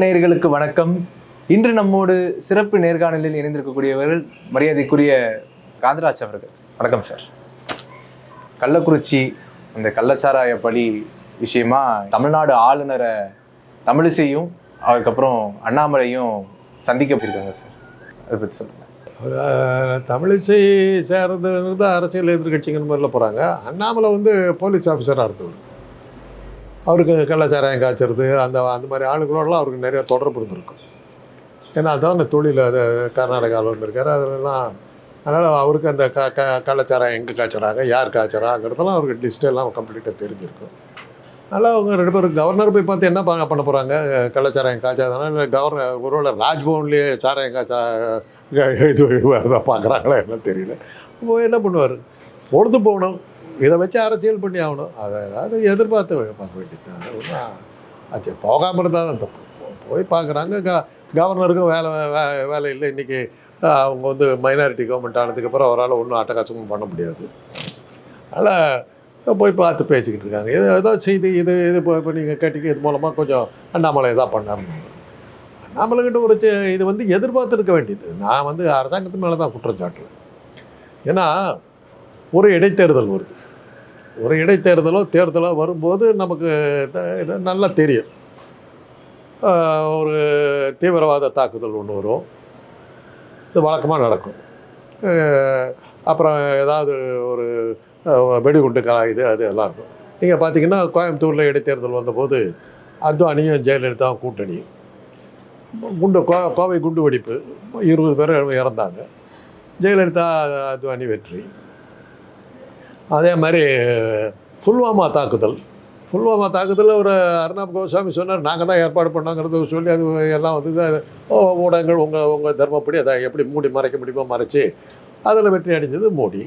நேயர்களுக்கு வணக்கம். இன்று நம்மோடு சிறப்பு நேர்காணலில் இணைந்திருக்கக்கூடியவர்கள் மரியாதைக்குரிய காந்தராஜ் அவர்கள். வணக்கம் சார். கள்ளக்குறிச்சி அந்த கள்ளச்சாராய பழி விஷயமா தமிழ்நாடு ஆளுநரை தமிழிசையும் அதுக்கப்புறம் அண்ணாமலையும் சந்திக்க போயிருக்காங்க சார். அதை பற்றி சொல்லுங்கள் அவர் தமிழிசை சேர்றது அரசியல் எதிர்கட்சிங்கிற மாதிரில போகிறாங்க அண்ணாமலை வந்து போலீஸ் ஆஃபீஸராக இருந்தவர். அவருக்கு கள்ளச்சாராயம் காய்ச்சறது அந்த அந்த மாதிரி ஆளுங்களோடலாம் அவருக்கு நிறைய தொடர்பு இருந்திருக்கும் ஏன்னா அதான் அந்த தொழில் அது கர்நாடகாவில் இருந்திருக்காரு அதெல்லாம் அதனால் அவருக்கு அந்த க க கள்ளச்சாராயம் எங்கே காய்ச்சறாங்க யார் காய்ச்சறாங்கிறதெல்லாம் அவருக்கு டிஸ்டெல்லாம் கம்ப்ளீட்டாக தெரிஞ்சிருக்கும் அதனால் அவங்க ரெண்டு பேரும் கவர்னர் போய் பார்த்து என்ன பண்ண போகிறாங்க கள்ளச்சாராயம் காய்ச்சாதனால கவர்னர் ஒருவேளை ராஜ்பவன்லேயே சாராயம் காய்ச்சா இது தான் பார்க்குறாங்களா என்ன தெரியல. அப்போ என்ன பண்ணுவார்? பொழுது போகணும். இதை வச்சு அரசியல் பண்ணி ஆகணும். அதை அதை எதிர்பார்த்து பார்க்க வேண்டியது அது போகாமல் இருந்தால் தான் தப்பு. போய் பார்க்குறாங்க. க கவர்னருக்கும் வேலை வே- வேலை இல்லை. இன்றைக்கி அவங்க வந்து மைனாரிட்டி கவர்மெண்ட் ஆனதுக்கப்புறம் அவரால் ஒன்றும் அட்டகாசமும் பண்ண முடியாது. அதனால் போய் பார்த்து பேசிக்கிட்டு இருக்காங்க. இது ஏதோ செய்தி இது இது இப்போ இப்போ நீங்கள் கேட்டீங்க. இது மூலமாக கொஞ்சம் அண்ணாமலை இதாக பண்ணாருன்னு அண்ணாமலைகிட்ட ஒரு இது வந்து எதிர்பார்த்துருக்க வேண்டியது. நான் வந்து அரசாங்கத்து மேலே தான் குற்றம் சாட்டுவேன் ஏன்னா ஒரு இடைத்தேர்தல் வருது. ஒரு இடைத்தேர்தலோ தேர்தலோ வரும்போது நமக்கு த- நல்லா தெரியும். ஒரு தீவிரவாத தாக்குதல் ஒன்று வரும். இது வழக்கமாக நடக்கும். அப்புறம் ஏதாவது ஒரு வெடிகுண்டு கலா இது அது எல்லாம் இருக்கும். நீங்கள் பார்த்தீங்கன்னா கோயம்புத்தூரில் இடைத்தேர்தல் வந்தபோது அத்வானியும் ஜெயலலிதாவும் கூட்டணி. குண்டு கோ கோவை குண்டு வெடிப்பு. இருபது பேர் இறந்தாங்க. ஜெயலலிதா அத்வானி வெற்றி. அதே மாதிரி புல்வாமா தாக்குதல். புல்வாமா தாக்குதலில் ஒரு அர்ணாப் கோஸ்வாமி சொன்னார் நாங்கள் தான் ஏற்பாடு பண்ணோங்கிறது சொல்லி அது எல்லாம் வந்து ஓ- ஊடகங்கள் உங்கள் உங்கள் தர்மப்படி அதை எப்படி மூடி மறைக்க முடியுமோ மறைச்சி அதில் வெற்றி அடைஞ்சது மோடி.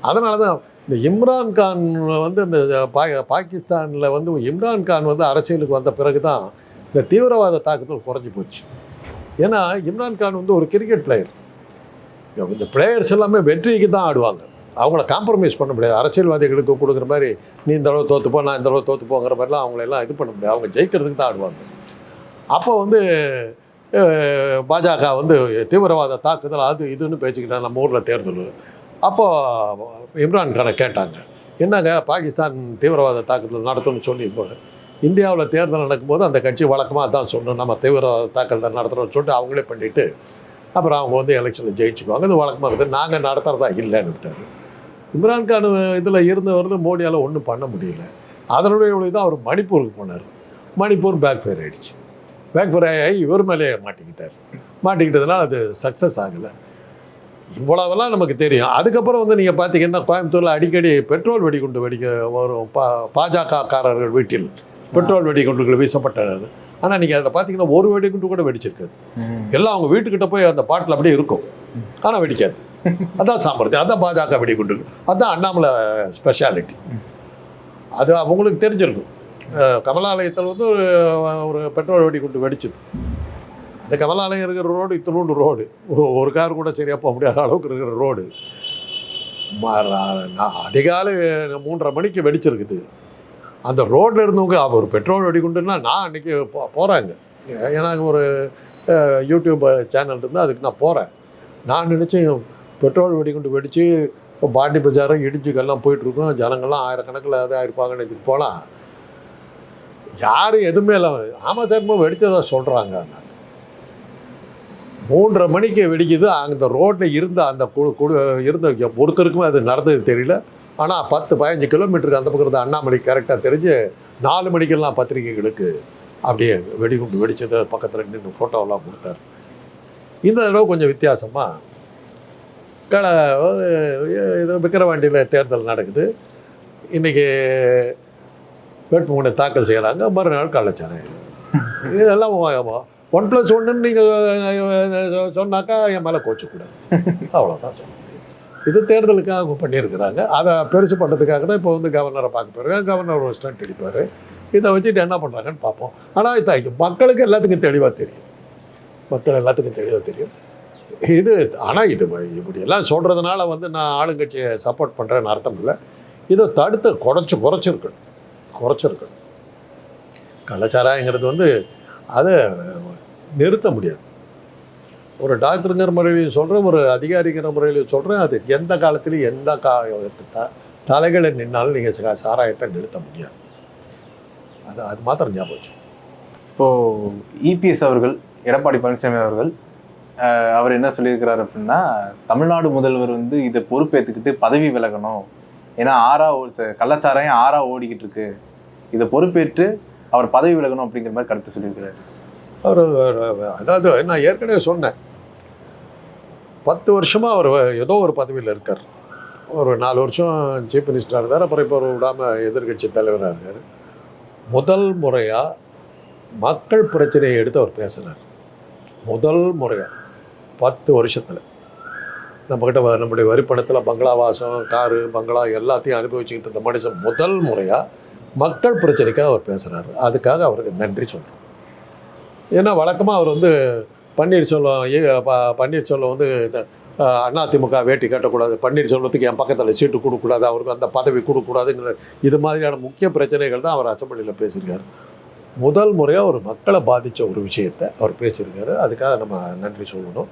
அதனால தான் இந்த இம்ரான் கான் வந்து இந்த பா பாகிஸ்தானில் வந்து இம்ரான் கான் வந்து அரசியலுக்கு வந்த பிறகு தான் இந்த தீவிரவாத தாக்குதல் குறைஞ்சி போச்சு. ஏன்னா இம்ரான் கான் வந்து ஒரு கிரிக்கெட் பிளேயர் இந்த பிளேயர்ஸ் எல்லாமே வெற்றிக்கு தான் ஆடுவாங்க. அவங்கள காம்ப்ரமைஸ் பண்ண முடியாது. அரசியல்வாதிகளுக்கு கொடுக்குற மாதிரி நீ இந்த அளவு தோற்றுப்போ நான் இந்த அளவு தோற்றுப்போங்கிற மாதிரிலாம் அவங்களெல்லாம் இது பண்ண முடியாது. அவங்க ஜெயிக்கிறதுக்கு தான் ஆடுவாங்க. அப்போ வந்து பாஜக வந்து தீவிரவாத தாக்குதல் அது இதுன்னு பேசிக்கிட்டாங்க நம்ம ஊரில் தேர்தல். அப்போது இம்ரான் கானை கேட்டாங்க. என்னங்க பாகிஸ்தான் தீவிரவாத தாக்குதல் நடத்தும்னு சொல்லி இந்தியாவில் தேர்தல் நடக்கும்போது அந்த கட்சி வழக்கமாக தான் சொல்லணும். நம்ம தீவிரவாத தாக்குதல் நடத்துகிறோம்னு சொல்லிட்டு அவங்களே பண்ணிவிட்டு அப்புறம் அவங்க வந்து எலெக்ஷனில் ஜெயிச்சுக்குவாங்க. அது வழக்கமாக இருக்குது. நாங்கள் நடத்துகிறதா இல்லைன்னு விட்டார். இம்ரான்கான் இதில் இருந்தவர்கள் மோடியால் ஒன்றும் பண்ண முடியல. அதனுடைய தான் அவர் மணிப்பூருக்கு போனார். மணிப்பூர் பேக் ஃபயர் ஆயிடுச்சு. பேக் ஃபயர் ஆகி இவர் மேலேயே மாட்டிக்கிட்டார். மாட்டிக்கிட்டதுனால அது சக்ஸஸ் ஆகலை. இவ்வளவெல்லாம் நமக்கு தெரியும். அதுக்கப்புறம் வந்து நீங்கள் பார்த்தீங்கன்னா கோயம்புத்தூரில் அடிக்கடி பெட்ரோல் வெடிகுண்டு வெடிக்க வரும். பா பாஜகக்காரர்கள் வீட்டில் பெட்ரோல் வெடிகுண்டுகள் வீசப்பட்டனர் ஆனால் நீங்கள் அதில் பார்த்தீங்கன்னா ஒரு வெடிகுண்டு கூட வெடிச்சிருக்காது. எல்லாம் அவங்க வீட்டுக்கிட்ட போய் அந்த பாட்டில் அப்படியே இருக்கும். ஆனால் வெடிக்காது. அதான் சாமர்த்தியம் அதான் பாஜக வெடிகுண்டு அதுதான் அண்ணாமலை ஸ்பெஷாலிட்டி அது அவங்களுக்கு தெரிஞ்சிருக்கும். கமலாலயத்தில் வந்து ஒரு ஒரு பெட்ரோல் வெடிகுண்டு வெடிச்சது. அந்த கமலாலயம் இருக்கிற ரோடு இத்தினூண்டு ரோடு. ஒரு கார் கூட சரியாக போக முடியாத அளவுக்கு இருக்கிற ரோடு. நான் அதிகாலை மூன்றரை மணிக்கு வெடிச்சிருக்குது. அந்த ரோட்டில் இருந்தவங்க அவ ஒரு பெட்ரோல் வெடிகுண்டுன்னா நான் அன்றைக்கி போ போகிறாங்க ஏன்னா ஒரு யூடியூப் சேனல் இருந்தால் அதுக்கு நான் போகிறேன் நான் நினச்சேன் பெட்ரோல் வெடிகுண்டு வெடித்து இப்போ பாண்டி பஜாரம் இடிஞ்சுக்கெல்லாம் போயிட்டுருக்கோம். ஜனங்கள்லாம் ஆயிரக்கணக்கில் அதாக இருப்பாங்கன்னு நினச்சிட்டு போகலாம். யாரும் எதுவுமே இல்லை. ஆமாம் சார் வெடித்ததா சொல்கிறாங்க மூன்றரை மணிக்கு வெடிக்குது. அந்த ரோட்டில் இருந்த அந்த குழு குழு இருந்த ஒருத்தருக்குமே அது நடந்தது தெரியல. ஆனால் பத்து பதினஞ்சு கிலோமீட்டருக்கு அந்த பக்கம் இருந்த அண்ணாமலை கரெக்டாக தெரிஞ்சு நாலு மணிக்கெல்லாம் பத்திரிகைகளுக்கு அப்படியே வெடிகுண்டு வெடித்ததை பக்கத்தில் நின்று ஃபோட்டோவெல்லாம் கொடுத்தாரு. இந்த தடவை கொஞ்சம் வித்தியாசமாக கட ஒரு இது விக்கிரவாண்டியில் தேர்தல் நடக்குது. இன்றைக்கி வேட்புமனு தாக்கல் செய்கிறாங்க மறுநாள் கள்ளச்சாராயம். இதெல்லாம் ஒன் ப்ளஸ் ஒன்றுன்னு நீங்கள் சொன்னாக்கா என் மேலே கோச்சக்கூடாது. அவ்வளோதான் இது தேர்தலுக்காக அவங்க பண்ணியிருக்கிறாங்க. அதை பெருசு பண்ணுறதுக்காக தான் இப்போ வந்து கவர்னரை பார்க்க போயிருக்காங்க கவர்னர் ஒரு ஸ்டண்ட் அடிப்பார். இதை வச்சுட்டு என்ன பண்ணுறாங்கன்னு பார்ப்போம். ஆனால் இது மக்களுக்கு எல்லாத்துக்கும் தெளிவாக தெரியும். மக்கள் எல்லாத்துக்கும் தெளிவாக தெரியும். இது ஆனால் இது இப்படியெல்லாம் சொல்கிறதுனால வந்து நான் ஆளுங்கட்சியை சப்போர்ட் பண்ணுறேன்னு அர்த்தம் இல்லை. இதை தடுத்து குறைச்சி குறைச்சிருக்கணும். குறைச்சிருக்கணும். கலாச்சாரங்கிறது வந்து அதை நிறுத்த முடியாது. ஒரு டாக்டருங்கிற முறையிலையும் சொல்கிறேன் ஒரு அதிகாரிங்கிற முறையிலையும் சொல்கிறேன் அது எந்த காலத்துலையும் எந்த கா த தலைகளை நின்னாலும் நீங்கள் சாராயத்தை நிறுத்த முடியாது. அது அது மாத்திரம் ஞாபகம் இப்போது இபிஎஸ் அவர்கள் எடப்பாடி பழனிசாமி அவர்கள் அவர் என்ன சொல்லியிருக்கிறார் அப்படின்னா தமிழ்நாடு முதல்வர் வந்து இதை பொறுப்பேற்றுக்கிட்டு பதவி விலகணும். ஏன்னா ஆறா ஓ- ச- கள்ளச்சாராயம் ஆறா ஓடிக்கிட்டு இருக்கு. இதை பொறுப்பேற்று அவர் பதவி விலகணும் அப்படிங்கிற மாதிரி கருத்து சொல்லியிருக்கிறார். அவர் அதாவது நான் ஏற்கனவே சொன்னேன். பத்து வருஷமாக அவர் ஏதோ ஒரு பதவியில் இருக்கார். ஒரு நாலு வருஷம் சீஃப் மினிஸ்டராக இருந்தார் அப்புறம் இப்போ ஒரு விடாமல் எதிர்க்கட்சி தலைவராக இருக்கார். முதல் முறையாக மக்கள் பிரச்சனையை எடுத்து அவர் பேசுகிறார் முதல் முறையாக பத்து வருஷத்தில். நம்மக்கிட்ட நம்முடைய வரிப்பணத்தில் பங்களா வாசம் காரு பங்களா எல்லாத்தையும் அனுபவிச்சுக்கிட்டு இருந்த மனுஷன் முதல் முறையாக மக்கள் பிரச்சனைக்காக அவர் பேசுகிறாரு அதுக்காக அவருக்கு நன்றி சொல்கிறோம் ஏன்னா வழக்கமாக அவர் வந்து பன்னீர்செல்வம் பன்னீர்செல்வம் வந்து இந்த அதிமுக வேட்டி கட்டக்கூடாது பன்னீர்செல்வத்துக்கு என் பக்கத்தில் சீட்டு கொடுக்கக்கூடாது அவருக்கு அந்த பதவி கொடுக்கக்கூடாதுங்கிற இது மாதிரியான முக்கிய பிரச்சனைகள் தான் அவர் அசம்பிளியில் பேசியிருக்காரு. முதல் முறையாக ஒரு மக்களை பாதித்த ஒரு விஷயத்தை அவர் பேசியிருக்காரு. அதுக்காக நம்ம நன்றி சொல்லணும்.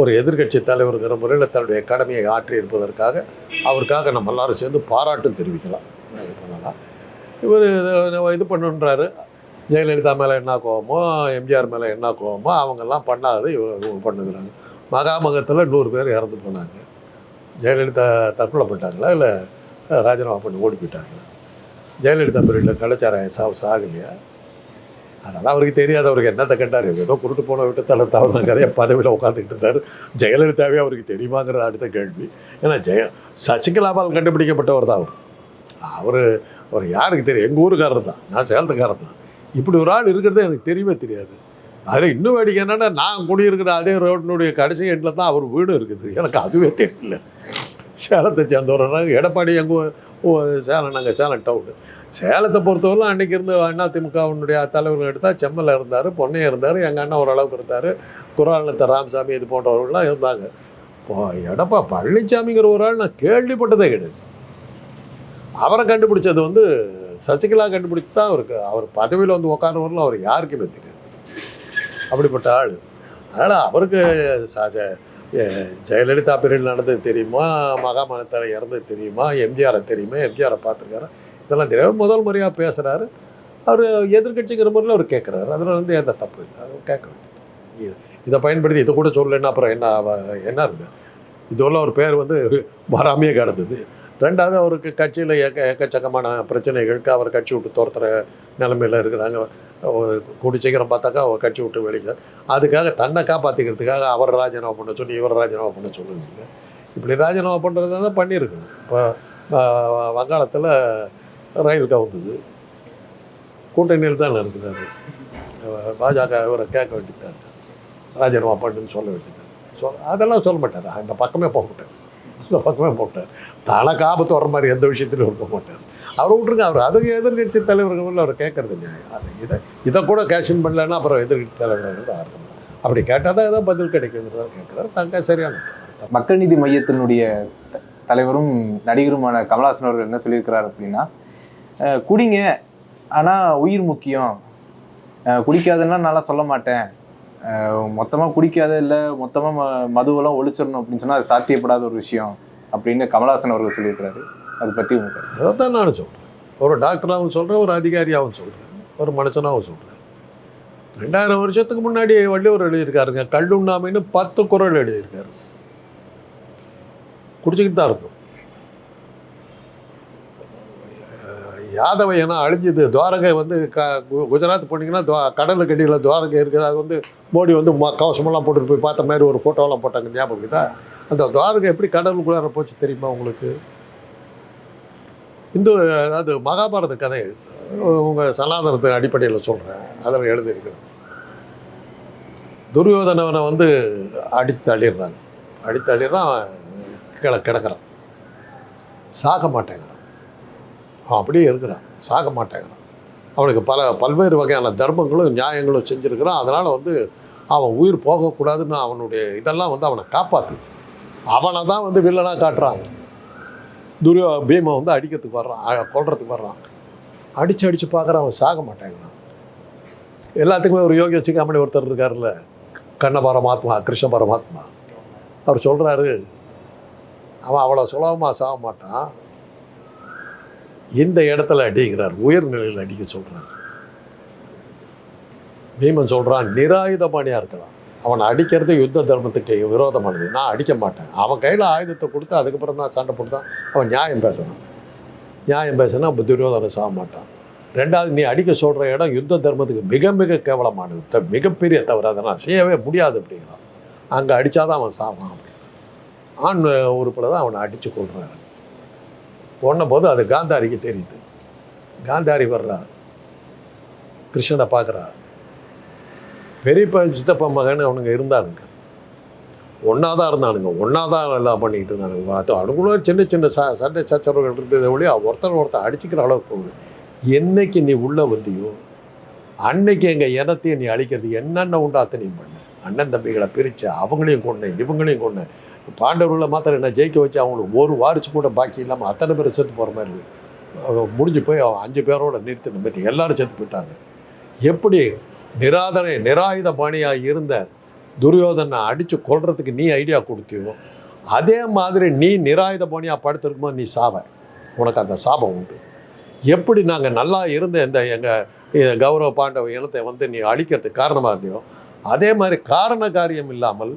ஒரு எதிர்க்கட்சி தலைவருங்கிற முறையில் தன்னுடைய கடமையை ஆற்றி இருப்பதற்காக அவருக்காக நம்ம எல்லாரும் சேர்ந்து பாராட்டும் தெரிவிக்கலாம். இது பண்ணலாம். இவர் இது பண்ணுன்றாரு. ஜெயலலிதா மேலே என்ன கோவமோ எம்ஜிஆர் மேலே என்ன கோவமோ அவங்கெல்லாம் பண்ணாதது இவங்க இவங்க பண்ணுகிறாங்க. மகாமகத்தில் நூறு பேர் இறந்து போனாங்க. ஜெயலலிதா தற்கொலை பண்ணிட்டாங்களா? இல்லை ராஜினாமா பண்ணி ஓடி போயிட்டாங்களா? ஜெயலலிதா பீரியடில் கலாச்சாரம் சாவு சாகலையா? அதனால் அவருக்கு தெரியாது அவருக்கு என்னத்தை கண்டார் ஏதோ குருட்டு போன விட்டு தலை தவறு நிறைய பதவியில் உட்காந்துக்கிட்டு இருந்தார். ஜெயலலிதாவே அவருக்கு தெரியுமாங்கிறது அடுத்த கேள்வி. ஏன்னா ஜெய சசிகலாவால் கண்டுபிடிக்கப்பட்டவர் தான் அவர். அவர் அவர் யாருக்கு தெரியும்? எங்கள் ஊருக்காரர் தான். நான் சேலத்துக்காரர் தான். இப்படி ஒரு ஆள் இருக்கிறது எனக்கு தெரியவே தெரியாது. அதில் இன்னும் வேடிக்கை என்னன்னா நான் குடியிருக்கிற அதே ரோட்டினுடைய கடைசி எண்டில் தான் அவர் வீடு இருக்குது. எனக்கு அதுவே தெரியல. சேலத்தை சேர்ந்தவராங்க எடப்பாடி எங்கள் சேலம் நாங்கள் சேலம் டவுனு சேலத்தை பொறுத்தவரை அன்றைக்கி இருந்து அதிமுகவினுடைய தலைவர்கள் எடுத்தால் செம்மல இருந்தார் பொன்னையும் இருந்தார் எங்கள் அண்ணன் ஓரளவுக்கு இருந்தார். குராலத்த ராமசாமி இது போன்றவர்கள்லாம் இருந்தாங்க. இப்போ எடப்பா பழனிசாமிங்கிற ஒரு ஆள் நான் கேள்விப்பட்டதே கிடையாது. அவரை கண்டுபிடிச்சது வந்து சசிகலா கண்டுபிடிச்சி தான் அவருக்கு அவர் பதவியில் வந்து உட்காரவரில் அவர் யாருக்குமே தெரியாது. அப்படிப்பட்ட ஆள். அதனால் அவருக்கு ச- ஜெயலலிதா பீரியட் நடந்தது தெரியுமா? மகாமனத்தில் இறந்தது தெரியுமா? எம்ஜிஆரை தெரியுமா? எம்ஜிஆரை பார்த்துருக்காரு? இதெல்லாம் தெரியாது முதல் முறையாக பேசுகிறாரு அவர் எதிர்கட்சிங்கிற முறையில் அவர் கேட்குறாரு அதில் வந்து எந்த தப்பு இல்லை. அவர் கேட்க வேண்டியது. இது இதை பயன்படுத்தி இதை கூட சொல்லலைன்னா அப்புறம் என்ன என்ன இருக்கு? இதுவரை ஒரு பேர் வந்து வராமையே கிடந்தது. ரெண்டாவது அவருக்கு கட்சியில் ஏக்க ஏக்கச்சக்கமான பிரச்சனைகளுக்கு அவர் கட்சி விட்டு துரத்துகிற நிலமையில் இருக்கிறாங்க. கூடி சீக்கிரம் பார்த்தாக்கா அவர் கட்சி விட்டு வெளியில். அதுக்காக தன்னை காப்பாற்றிக்கிறதுக்காக அவர் ராஜினாமா பண்ண சொல்லி இவர் ராஜினாமா பண்ண சொல்லுவீங்க. இப்படி ராஜினாமா பண்ணுறது தான் பண்ணியிருக்கணும் இப்போ வங்காளத்தில் ரயில் கவுந்தது. கூட்டணியில் தான் இருக்கிறாரு. பாஜக இவரை கேட்க வேண்டியதாங்க ராஜினாமா பண்ணுன்னு சொல்ல வேண்டியது சொல் அதெல்லாம் சொல்ல மாட்டார். அந்த பக்கமே போக மாட்டார் இந்த பக்கமே போட்டார். மாட்டார் ஆபத்து வர மாதிரி எந்த விஷயத்திலும் இருக்க மாட்டார். அவரை விட்டுருங்க அவர். அதுக்கு எதிர்கட்சி தலைவர்கள் அவர் கேட்கறது நியாயம் அது இதை இதை கூட கேஷன் பண்ணலன்னா அப்புறம் எதிர்கட்சி தலைவர்கள் அர்த்தம் அப்படி கேட்டால் தான் ஏதோ பதில் கிடைக்குங்கிறத கேட்குறாரு. தங்க சரியான மக்கள் நீதி மையத்தினுடைய த- தலைவரும் நடிகருமான கமலாசன் அவர்கள் என்ன சொல்லியிருக்கிறார் அப்படின்னா குடிங்க ஆனால் உயிர் முக்கியம். குடிக்காதுன்னா குடிக்காதன்னா நல்லா சொல்ல மாட்டேன். மொத்தமாக குடிக்காத இல்லை மொத்தமாக மதுவெல்லாம் ஒழிச்சிடணும் அப்படின்னு சொன்னால் அது சாத்தியப்படாத ஒரு விஷயம் அப்படின்னு கமலஹாசன் அவர்கள் சொல்லியிருக்கிறாரு. அதை பற்றி உங்களுக்கு அதை தான் நானும் சொல்கிறேன் ஒரு டாக்டராகவும் சொல்கிறேன் ஒரு அதிகாரியாகவும் சொல்கிறேன் ஒரு மனுஷனாகவும் சொல்கிறேன் ரெண்டாயிரம் வருஷத்துக்கு முன்னாடி வள்ளியூர் எழுதியிருக்காருங்க கல்லுண்ணாமைன்னு பத்து குரல் எழுதியிருக்காரு. குடிச்சிக்கிட்டு தான் இருக்கும். யாதவை ஏன்னா அழிஞ்சது துவாரகை வந்து க கு- குஜராத் போனீங்கன்னா துவா கடலுக்கு அடியில் துவாரகை இருக்குது அது வந்து மோடி வந்து ம கவசமெல்லாம் போட்டுட்டு போய் பார்த்த மாதிரி ஒரு ஃபோட்டோலாம் போட்டாங்க. ஞாபகம் இருக்குதா? அந்த துவாரகை எப்படி கடலுக்குள்ளார போச்சு தெரியுமா உங்களுக்கு? இந்து அதாவது மகாபாரத கதை உங்கள் சனாதனத்தின் அடிப்படையில் சொல்கிறேன் அதில் எழுதியிருக்கிறது துரியோதனவனை வந்து அடித்து தள்ளிடுறாங்க. அடித்து தள்ளிடுறான் அவன் கீழே கிடக்கிறான். சாக மாட்டேங்கிறான். அவன் அப்படியே இருக்கிறான். சாக மாட்டேங்கிறான். அவனுக்கு பல பல்வேறு வகையான தர்மங்களும் நியாயங்களும் செஞ்சுருக்கிறான். அதனால் வந்து அவன் உயிர் போகக்கூடாதுன்னு அவனுடைய இதெல்லாம் வந்து அவனை காப்பாற்று அவனை தான் வந்து வில்லனாக காட்டுறாங்க. துரியோ பீமை வந்து அடிக்கிறதுக்கு வர்றான் கொள்றதுக்கு வர்றான். அடித்து அடித்து பார்க்குறான் அவன் சாக மாட்டேங்கிறான். எல்லாத்துக்குமே ஒரு யோகி வச்சுக்காமணி ஒருத்தர் இருக்கார்ல கண்ண பரமாத்மா கிருஷ்ண பரமாத்மா. அவர் சொல்கிறாரு அவன் அவ்வளோ சுலபமாக சாக மாட்டான். இந்த இடத்துல அடிக்கிறார் உயர்நிலையில் அடிக்க சொல்கிறார் பீமன் சொல்கிறான் நிராயுதபாணியாக இருக்கலாம். அவனை அடிக்கிறது யுத்த தர்மத்துக்கு விரோதமானது. நான் அடிக்க மாட்டேன். அவன் கையில் ஆயுதத்தை கொடுத்து அதுக்கப்புறம் தான் சண்டை போட்டுதான் அவன் நியாயம் பேசணும் நியாயம் பேசினா அப்போ துரியோதனை சாக மாட்டான். ரெண்டாவது நீ அடிக்க சொல்கிற இடம் யுத்த தர்மத்துக்கு மிக மிக கேவலமானது. த- மிகப்பெரிய தவறு. அதை நான் செய்யவே முடியாது அப்படிங்கிறான். அங்கே அடித்தாதான் அவன் சாவான் அப்படி ஆண் உறுப்பில் தான் அவனை அடித்து கொள்கிறாரு ஒன்றும் போது அது காந்தாரிக்கு தெரியுது. காந்தாரி வர்றா கிருஷ்ணனை பார்க்குறா பெரியப்பா சித்தப்பா மகன் அவனுங்க இருந்தானுங்க. ஒன்றா தான் இருந்தானுங்க. ஒன்றா தான் எல்லாம் பண்ணிக்கிட்டு இருந்தானுங்க. அது அவனுக்குள்ள சின்ன சின்ன ச சண்டை சச்சரவுகள் இருந்ததை ஒழிய ஒருத்தர் ஒருத்தர் அடிச்சுக்கிற அளவுக்கு என்னைக்கு நீ உள்ளே வந்தியோ அன்னைக்கு எங்கள் இனத்தையும் நீ அழிக்கிறது என்னென்ன உண்டோ அத்தனையும் பண்ண? அண்ணன் தம்பிகளை பிரித்து அவங்களையும் கொண்டு இவங்களையும் கொண்டு பாண்டவர்களை மாத்திரம் என்ன ஜெயிக்க வச்சு அவங்களுக்கு ஒரு வாரிசு கூட பாக்கி இல்லாமல் அத்தனை பேர் செத்து போகிற மாதிரி முடிஞ்சு போய் அவன் அஞ்சு பேரோட நிறுத்தி நிமித்தி எல்லாரும் செத்து போயிட்டாங்க. எப்படி நிராதனை நிராயுத பாணியாக இருந்த துரியோதனை அடித்து கொள்றதுக்கு நீ ஐடியா கொடுத்தியோ அதே மாதிரி நீ நிராயுத பாணியாக படுத்திருக்கும்போது நீ சாவ உனக்கு அந்த சாபம் உண்டு. எப்படி நாங்கள் நல்லா இருந்த இந்த எங்கள் கௌரவ பாண்டவ இனத்தை வந்து நீ அழிக்கிறதுக்கு காரணமாக இருந்தியோ அதே மாதிரி காரண காரியம் இல்லாமல்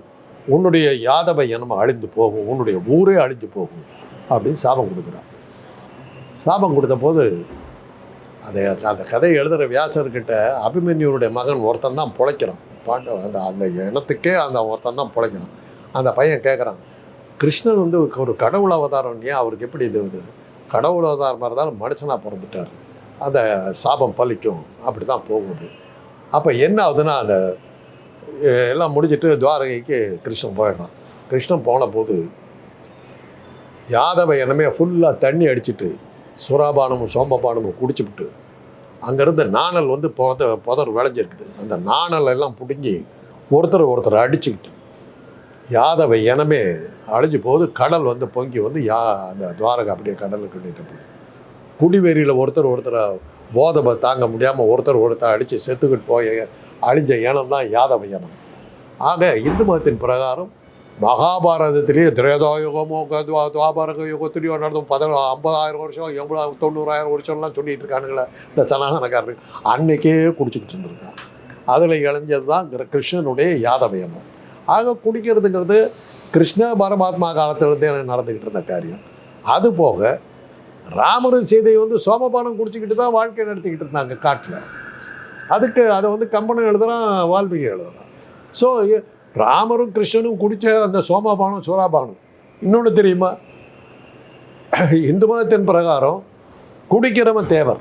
உன்னுடைய யாதவ இனம் அழிந்து போகும் உன்னுடைய ஊரே அழிஞ்சு போகும் அப்படின்னு சாபம் கொடுக்குறான் சாபம் கொடுத்த போது அதை அந்த கதையை எழுதுகிற வியாசர்கிட்ட அபிமன்யுனுடைய மகன் ஒருத்தன் தான் பிழைக்கிறான். பாண்ட அந்த அந்த இனத்துக்கே அந்த ஒருத்தன் தான் பிழைக்கிறான். அந்த பையன் கேட்குறான் கிருஷ்ணன் வந்து ஒரு கடவுள் அவதாரம் ஏன் அவருக்கு எப்படி இது இது? கடவுள் அவதாரமாக இருந்தாலும் மனுஷனாக பிறந்துட்டார். அந்த சாபம் பலிக்கும். அப்படி தான் போகும் அப்படி. அப்போ என்ன ஆகுதுன்னா அந்த எல்லாம் முடிஞ்சிட்டு துவாரகைக்கு கிருஷ்ணன் போயிடுறான். கிருஷ்ணன் போன போது யாதவ இனமே ஃபுல்லாக தண்ணி அடிச்சிட்டு சுறாபானமும் சோம்பபானமும் குடிச்சுவிட்டு அங்கேருந்து நாணல் வந்து புத புதர் விளைஞ்சிருக்குது. அந்த நாணல் எல்லாம் பிடுங்கி ஒருத்தர் ஒருத்தர் அடிச்சுக்கிட்டு யாதவ இனமே அழிஞ்சு போது கடல் வந்து பொங்கி வந்து யா அந்த துவாரகை அப்படியே கடலுக்கு கிட்டிட்டு போகுது. குடிவெறியில் ஒருத்தர் ஒருத்தரை போதை தாங்க முடியாமல் ஒருத்தர் ஒருத்தர் அடித்து செத்துக்கிட்டு போய் அழிஞ்ச இனம் தான் யாதவ இனம். ஆக இந்து மதத்தின் பிரகாரம் மகாபாரதத்திலேயே திரேதா யுகமோ கத்வா துவாபரக யுகத்திலேயோ நடந்தும் பத ஐம்பதாயிரம் வருஷம் எவ்வளோ தொண்ணூறாயிரம் வருஷம்லாம் சொல்லிட்டு இருக்கானுங்களே இந்த சனாதனக்காரர்கள். அன்னைக்கே குடிச்சிக்கிட்டு இருந்திருக்கான் அதில் இளைஞ்சது தான் கிருஷ்ணனுடைய யாதவயமம். ஆக குடிக்கிறதுங்கிறது கிருஷ்ண பரமாத்மா காலத்திலிருந்தே நடந்துக்கிட்டு இருந்த காரியம். அது போக ராமரும் சீதை வந்து சோமபானம் குடிச்சிக்கிட்டு தான் வாழ்க்கை நடத்திக்கிட்டு இருந்தாங்க காட்டில். அதுக்கு அதை வந்து கம்பனம் எழுதுகிறான் வால்மீகி எழுதுகிறான் ஸோ ராமரும் கிருஷ்ணனும் குடித்த அந்த சோமபானம் சூராபானம். இன்னொன்று தெரியுமா? இந்து மதத்தின் பிரகாரம் குடிக்கிறவன் தேவர்.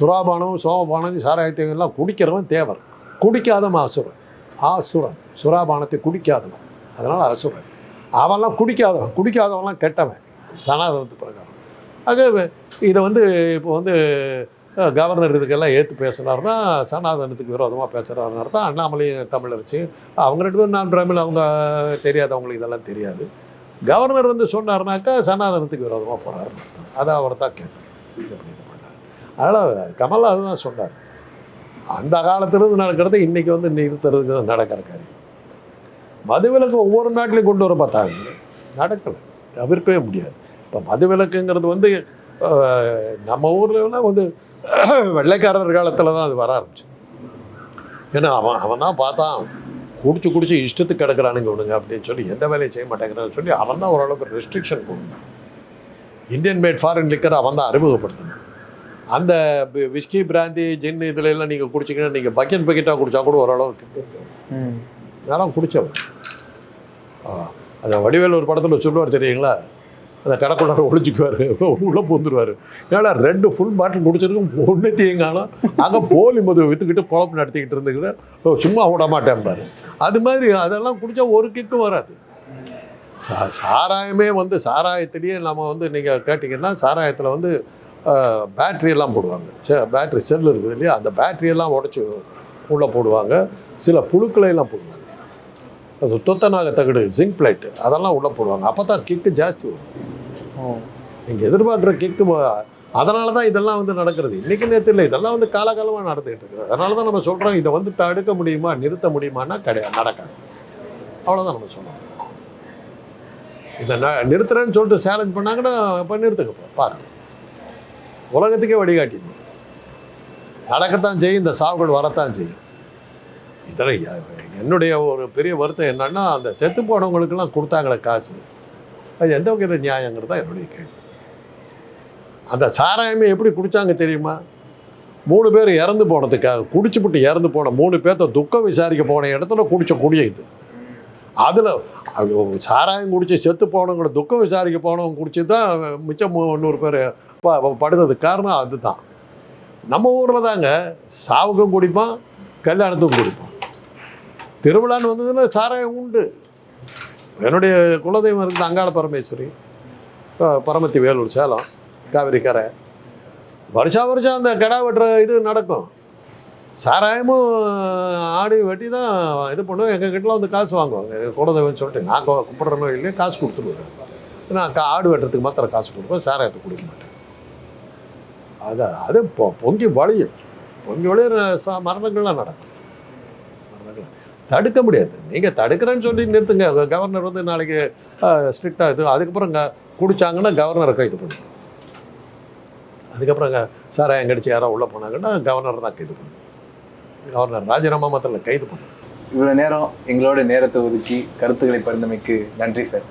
சுறாபானம் சோமபானம் சாராயத்தையும் எல்லாம் குடிக்கிறவன் தேவர். குடிக்காதவன் அசுரன். ஆசுரன். சுறாபானத்தை குடிக்காதவன். அதனால் அசுரன். அவன்லாம் குடிக்காதவன். குடிக்காதவன்லாம் கெட்டவன். சனாதனத்து பிரகாரம். ஆக இதை வந்து இப்போ வந்து கவர்னர் இதுக்கெல்லாம் ஏற்று பேசுனாருன்னா சனாதனத்துக்கு விரோதமாக பேசுகிறாருன்னு தான் அண்ணாமலையும் தமிழரசி அவங்க ரெண்டு பேரும் நான் தமிழ் அவங்க தெரியாது அவங்களுக்கு இதெல்லாம் தெரியாது. கவர்னர் வந்து சொன்னார்னாக்கா சனாதனத்துக்கு விரோதமாக போகிறாரு அதை அவர் தான் கேட்டேன் எப்படி இது பண்ணார். அதனால் கமல் அதுதான் சொன்னார். அந்த காலத்திலிருந்து நடக்கிறது இன்றைக்கி வந்து நிறுத்துறதுக்கு நடக்கிற காரியம். மதுவிலக்கு ஒவ்வொரு நாட்டிலையும் கொண்டு வர பார்த்தாங்க. நடக்கலை. தவிர்க்கவே முடியாது. இப்போ மதுவிலக்குங்கிறது வந்து நம்ம ஊர்லலாம் வந்து வெள்ளைக்காரர் காலத்தில் தான் அது வர ஆரம்பிச்சு. ஏன்னா அவன் அவன் தான் பார்த்தான் குடிச்சு குடிச்சு இஷ்டத்துக்கு கிடக்குறானுங்க இவனுங்க அப்படின்னு சொல்லி எந்த வேலையும் செய்ய மாட்டேங்கிறான்னு சொல்லி அவன் தான் ஓரளவுக்கு ரெஸ்ட்ரிக்ஷன் கொடுத்தான். இந்தியன் மேட் ஃபாரின் லிக்கர் அவன் தான் அறிமுகப்படுத்தினான். அந்த விஸ்கி பிராந்தி ஜின் இதுல எல்லாம் நீங்கள் குடிச்சிங்கன்னா நீங்கள் பக்கெட் பக்கெட்டாக குடிச்சா கூட ஓரளவுக்கு ம். நானும் குடித்தவன் அந்த வடிவேல் ஒரு படத்தில் சொல்லுவார் தெரியுங்களா? அந்த கடைக்குள்ளார ஒழிச்சிக்குவார் உள்ளே பூந்துருவார் ஏன்னா ரெண்டு ஃபுல் பாட்டில் குடிச்சிருக்கும் ஒன்று காணும் அங்கே போலி மது விற்றுக்கிட்டு குழப்பம் நடத்திக்கிட்டு இருந்துக்கிட்டு சும்மா விட மாட்டேன்பாரு. அது மாதிரி அதெல்லாம் குடித்தா ஒரு கிக்கும் வராது. சா சாராயமே வந்து சாராயத்திலேயே நம்ம வந்து நீங்கள் கேட்டிங்கன்னா சாராயத்தில் வந்து பேட்ரியெல்லாம் போடுவாங்க. செ பேட்ரி செல் இருக்குது இல்லையா? அந்த பேட்ரியெல்லாம் உடச்சி உள்ளே போடுவாங்க. சில புழுக்களை எல்லாம் போடுவாங்க. அது துத்தநாக தகடு ஜிங்க் பிளேட்டு அதெல்லாம் உள்ளே போடுவாங்க. அப்போ தான் கிக்கு ஜாஸ்தி வரும். நீங்கள் எதிர்பார்க்குற கிக்கு அதனால தான் இதெல்லாம் வந்து நடக்கிறது. இன்னைக்கு நேற்று இல்லை இதெல்லாம் வந்து காலகாலமாக நடந்துகிட்டு இருக்குது. அதனால தான் நம்ம சொல்கிறோம் இதை வந்து தடுக்க முடியுமா நிறுத்த முடியுமான்னா கிடையாது நடக்காது. அவ்வளோதான் நம்ம சொல்கிறோம் இதை ந நிறுத்துறேன்னு சொல்லிட்டு சேலஞ்ச் பண்ணாங்கன்னா இப்போ நிறுத்துக்கப்போ பார்க்கலாம் உலகத்துக்கே வழிகாட்டி. நடக்கத்தான் செய்யும் இந்த சாவுகள் வரத்தான் செய்யும். இதில் என்னுடைய ஒரு பெரிய வருத்தம் என்னன்னா அந்த செத்து போனவங்களுக்கெல்லாம் கொடுத்தாங்களே காசு. அது எந்த வகையில் நியாயங்கிறது தான் என்னுடைய கேள்வி. அந்த சாராயமே எப்படி குடித்தாங்க தெரியுமா? மூணு பேர் இறந்து போனதுக்காக குடிச்சுப்பிட்டு இறந்து போன மூணு பேர்த்த துக்கம் விசாரிக்க போன இடத்துல குடித்த குடிய இது. அதில் சாராயம் குடித்து செத்து போனவங்களை துக்கம் விசாரிக்க போனவங்க குடிச்சு தான் மிச்சம் முந்நூறு பேர் ப படுத்ததுக்கு காரணம் அதுதான். நம்ம ஊரில் தாங்க சாவுக்கும் குடிப்பான் கல்யாணத்துக்கும் குடிப்பான் திருவிழான்னு வந்ததுன்னா சாராயம் உண்டு. என்னுடைய குலதெய்வம் இருக்குது அங்காள பரமேஸ்வரி. பரமத்தி வேலூர் சேலம் காவிரி கரை வருஷா வருஷம் அந்த கிடா வெட்டுற இது நடக்கும். சாராயமும் ஆடி வெட்டி தான் இது பண்ணுவோம். எங்கள் கிட்டலாம் வந்து காசு வாங்குவாங்க. எங்கள் குலதெய்வம்னு சொல்லிட்டு நான் கும்பிட்றனோ இல்லையோ காசு கொடுத்துருவேன். நான் கா- ஆடு வெட்டுறதுக்கு மாத்திரம் காசு கொடுப்பேன். சாராயத்தை கொடுக்க மாட்டேன். அது அது பொ- பொங்கி வழியும். பொங்கி வழியும் சா மரணங்கள்லாம் நடக்கும். தடுக்க முடியாது. நீங்கள் தடுக்கிறேன்னு சொல்லி நிறுத்துங்க. கவர்னர் வந்து நாளைக்கு ஸ்ட்ரிக்டாக இது அதுக்கப்புறம் க குடித்தாங்கன்னா கவர்னரை கைது பண்ணும் அதுக்கப்புறம் சார் எங்கடிச்சு கடிச்சு யாரோ உள்ளே போனாங்கன்னா கவர்னர் தான் கைது பண்ணும் கவர்னர் ராஜினாமா மாத்திரம் கைது பண்ணும் இவ்வளோ நேரம் எங்களோட நேரத்தை ஒதுக்கி கருத்துக்களை பரிந்தமைக்கு நன்றி சார்.